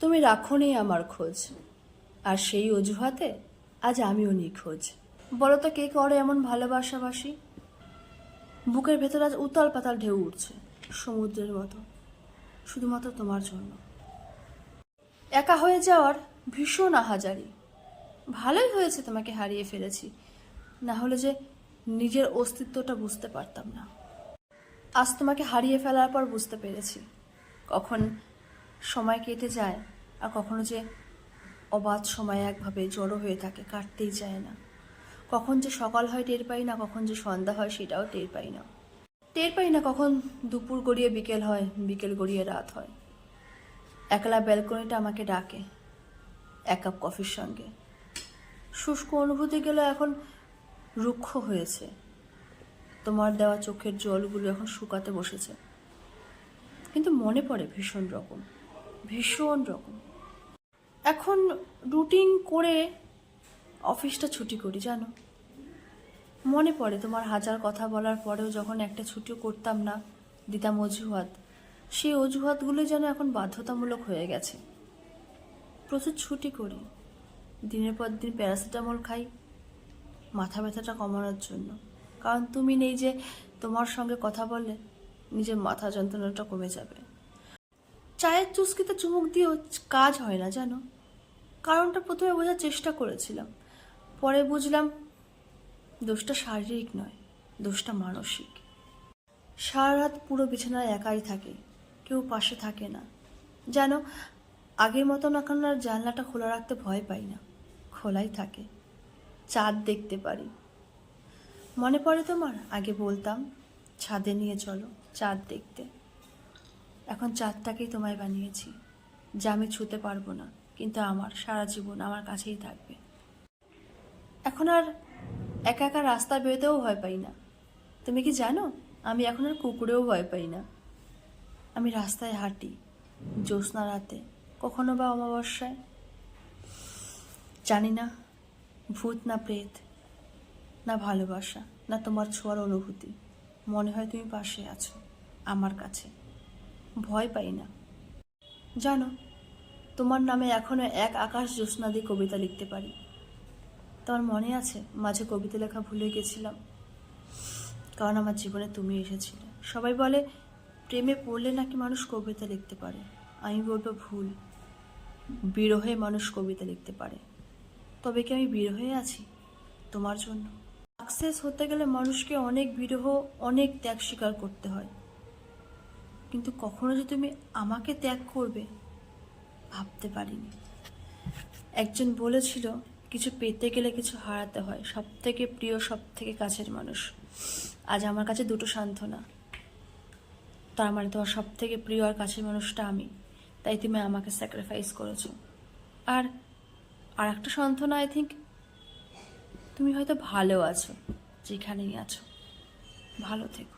তুমি রাখোনি আমার খোঁজ। আর সেই অজুহাতে আজ আমিও নিখোঁজ। বলো তো কে করে এমন ভালোবাসাবাসি বুকের ভেতর আজ উতাল পাতাল ঢেউ উঠছে সমুদ্রের মতো, শুধুমাত্র তোমার জন্য। একা হয়ে যাওয়ার ভীষণ আহাজারি। ভালোই হয়েছে তোমাকে হারিয়ে ফেলেছি, না হলে যে নিজের অস্তিত্বটা বুঝতে পারতাম না। আজ তোমাকে হারিয়ে ফেলার পর বুঝতে পেরেছি, কখন সময় কেটে যায় আর কখনো যে অবাধ সময় একভাবে জড়ো হয়ে থাকে কাটতেই যায় না। কখন যে সকাল হয় টের পাই না, কখন যে সন্ধ্যা হয় সেটাও টের পাই না। টের পাই না কখন দুপুর গড়িয়ে বিকেল হয়, বিকেল গড়িয়ে রাত হয়। একলা ব্যালকনিটা আমাকে ডাকে, এক কাপ কফির সঙ্গে। শুষ্ক অনুভূতি গেলে এখন রুক্ষ হয়েছে। তোমার দেওয়া চোখের জলগুলো এখন শুকাতে বসেছে। কিন্তু মনে পড়ে ভীষণ রকম। ভীষণ রকম। এখন রুটিন করে অফিসটা ছুটি করি, জানো? মনে পড়ে তোমার হাজার কথা বলার পরেও যখন একটা ছুটিও করতাম না, দিতাম অজুহাত। সেই অজুহাতগুলো যেন এখন বাধ্যতামূলক হয়ে গেছে। প্রচুর ছুটি করি। দিনের পর দিন প্যারাসিটামল খাই। মাথা ব্যথাটা কমানোর জন্য। কারণ তুমি নেই যে তোমার সঙ্গে কথা বললে, নিজের মাথা যন্ত্রণাটা কমে যাবে। চায়ের চুস্কিতে চুমুক দিয়েও কাজ হয় না, জানো? কারণটা প্রথমে বোঝার চেষ্টা করেছিলাম। পরে বুঝলাম দোষটা শারীরিক নয়, দোষটা মানসিক। সারা রাত পুরো বিছানায় একাই থাকে, কেউ পাশে থাকে না। যেন আগের মতন এখন আর জানলাটা খোলা রাখতে ভয় পাই না, খোলাই থাকে। চাঁদ দেখতে পারি। মনে পড়ে তোমার? আগে বলতাম, ছাদে নিয়ে চলো, চাঁদ দেখতে। এখন চাঁদটাকেই তোমায় বানিয়েছি, যা আমি ছুতে পারব না, কিন্তু আমার, সারা জীবন আমার কাছেই থাকবে। এখন আর একা একা রাস্তা বেরোতেও ভয় পাই না। তুমি কি জানো, আমি এখন আর কুকুরেও ভয় পাই না। আমি রাস্তায় হাঁটি জ্যোৎস্না রাতে, কখনো বা অমাবস্যায়। জানি না, ভূত না প্রেত, না ভালোবাসা, না তোমার ছোঁয়ার অনুভূতি। মনে হয় তুমি পাশে আছো, আমার কাছে। ভয় পাই না। জানো, তোমার নামে এখনও এক আকাশ জ্যোৎস্না দিয়ে কবিতা লিখতে পারি। তোমার মনে আছে, মাঝে কবিতা লেখা ভুলে গেছিলাম? কারণ আমার জীবনে তুমি এসেছিলে। সবাই বলে, প্রেমে পড়লে নাকি মানুষ কবিতা লিখতে পারে? আমি বলব ভুল। বিরহে মানুষ কবিতা লিখতে পারে। তবে কি আমি বিরহে আছি? তোমার জন্য। সাকসেস হতে গেলে মানুষকে অনেক বিরহ, অনেক ত্যাগ স্বীকার করতে হয়। কিন্তু কখনো যে তুমি আমাকে ত্যাগ করবে, ভাবতে পারিনি। একজন বলেছিল, কিছু পেতে গেলে কিছু হারাতে হয়। সব থেকে প্রিয় সব থেকে কাছের মানুষ। আজ আমার কাছে দুটো সান্ত্বনা। তার মানে তোমার সব থেকে প্রিয় আর কাছের মানুষটা আমি। তাই তুমি আমাকে স্যাক্রিফাইস করেছ। আর আর একটা সান্ত্বনা আই থিঙ্ক তুমি হয়তো ভালো আছো, যেখানেই আছো। ভালো থেকো।